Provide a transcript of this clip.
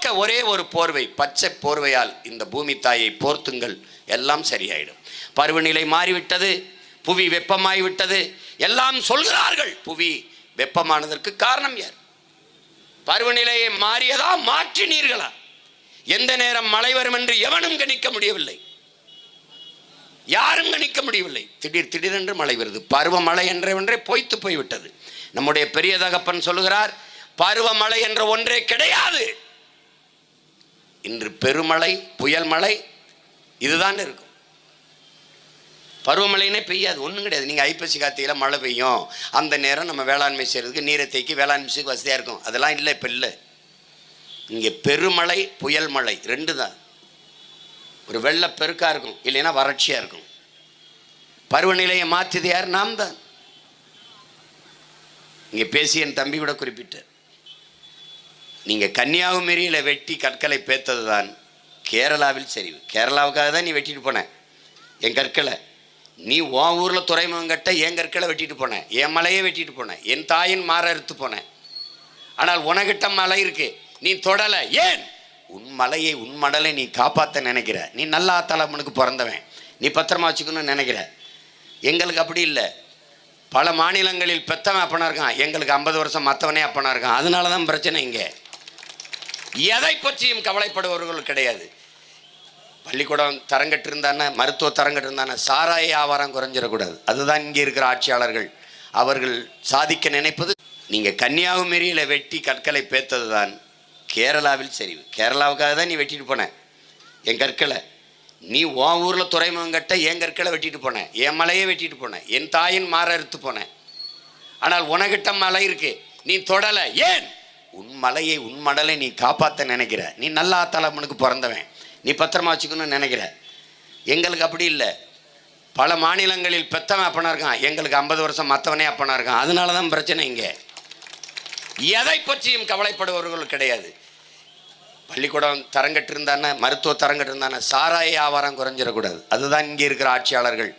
ஒரே ஒரு போர்வை பச்சை போர்வையால் இந்த பூமி தாயை போர்த்துங்கள். எல்லாம் சரியாயிடும். பருவநிலை மாறிவிட்டது புவி வெப்பமாய் விட்டது எல்லாம் சொல்கிறார்கள். புவி வெப்பமானதற்கு காரணம் யார்? பருவநிலையை மாறியதா மாற்றினீர்களா? எந்த நேரம் மழை வரும் என்று எவனும் கணிக்க முடியவில்லை. யாரும் கணிக்க முடியவில்லை. திடீர் திடீரென்று மழை வருது. பருவமழை என்ற ஒன்றே பொய்த்து போய்விட்டது. நம்முடைய பெரிய தகப்பன் சொல்லுகிறார் பருவமழை என்ற ஒன்றே கிடையாது. இன்று பெருமழை புயல் மழை இதுதான் இருக்கும். பருவமழைனே பெய்யாது ஒன்றும் கிடையாது. நீங்கள் ஐப்பசி கார்த்திகையில் மழை பெய்யும். அந்த நேரம் நம்ம வேளாண்மை செய்கிறதுக்கு நீரை தேக்கி வேளாண்மை செய்ய வசதியாக இருக்கும். அதெல்லாம் இல்லை இப்போ இல்லை. இங்கே பெருமழை புயல் மழை ரெண்டு தான். ஒரு வெள்ளப்பெருக்காக இருக்கும் இல்லைன்னா வறட்சியாக இருக்கும். பருவநிலையை மாற்றியது யார்? நாம் தான். இங்கே பேசி என் தம்பி கூட குறிப்பிட்டார். நீங்கள் கன்னியாகுமரியில் வெட்டி கற்களை பேத்தது தான் கேரளாவில் சரிவு. கேரளாவுக்காக தான் நீ வெட்டிட்டு போன. என் கற்களை. நீ உன் ஊரில் துறைமுகம் கட்ட என் கற்களை வெட்டிட்டு போனேன் என் மலையை வெட்டிட்டு போனேன் என் தாயின் மாற அறுத்து போனேன் ஆனால் உனகிட்ட மலை இருக்கு. நீ தொடலை. ஏன்? உன் மலையை உன் மடலை நீ காப்பாற்ற நினைக்கிற. நீ நல்ல ஆத்தாளம்மனுக்கு பிறந்தவன். நீ பத்திரமா வச்சுக்கணும்னு நினைக்கிற. எங்களுக்கு அப்படி இல்லை. பல மாநிலங்களில் பெத்தவன் அப்பனா இருக்கான். எங்களுக்கு ஐம்பது வருஷம் மற்றவனே அப்பனா இருக்கான். அதனால தான் பிரச்சனை இங்கே. எதை பற்றியும் கவலைப்படுபவர்கள் கிடையாது. பள்ளிக்கூடம் தரங்கட்டு இருந்தானே மருத்துவ தரங்கட்டு இருந்தானே சாராய வியாபாரம் குறைஞ்சிடக்கூடாது. அதுதான் இங்கே இருக்கிற ஆட்சியாளர்கள். அவர்கள் சாதிக்க நினைப்பது நீங்கள் கன்னியாகுமரியில் வெட்டி கற்களை பேத்தது தான் கேரளாவில் சரிவு கேரளாவுக்காக தான் நீ வெட்டிட்டு போன. என் கற்களை. நீ உன் ஊரில் துறைமுகம் கட்ட என் கற்களை வெட்டிட்டு போனேன் என் மலையை வெட்டிட்டு போனேன் என் தாயின் மாற அறுத்து போனேன் ஆனால் உனகிட்ட மலை இருக்கு. நீ தொடலை. ஏன்? மலையை உன் மடலை நீ காப்பாற்ற நினைக்கிற. நீ நல்லா தலைமனுக்கு பிறந்தவன். நீ பத்திரமா வச்சுக்கணும்னு நினைக்கிற. எங்களுக்கு அப்படி இல்லை. பல மாநிலங்களில் பெத்தவன் அப்பனா இருக்கான். எங்களுக்கு ஐம்பது வருஷம் மற்றவனே அப்பனா இருக்கான். அதனால தான் பிரச்சனை இங்கே. எதை பற்றியும் கவலைப்படுபவர்கள் கிடையாது. பள்ளிக்கூடம் தரங்கட்டு இருந்தானே மருத்துவ தரங்கட்டு இருந்தானே சாராய வியாபாரம் குறைஞ்சிடக்கூடாது. அதுதான் இங்கே இருக்கிற ஆட்சியாளர்கள்.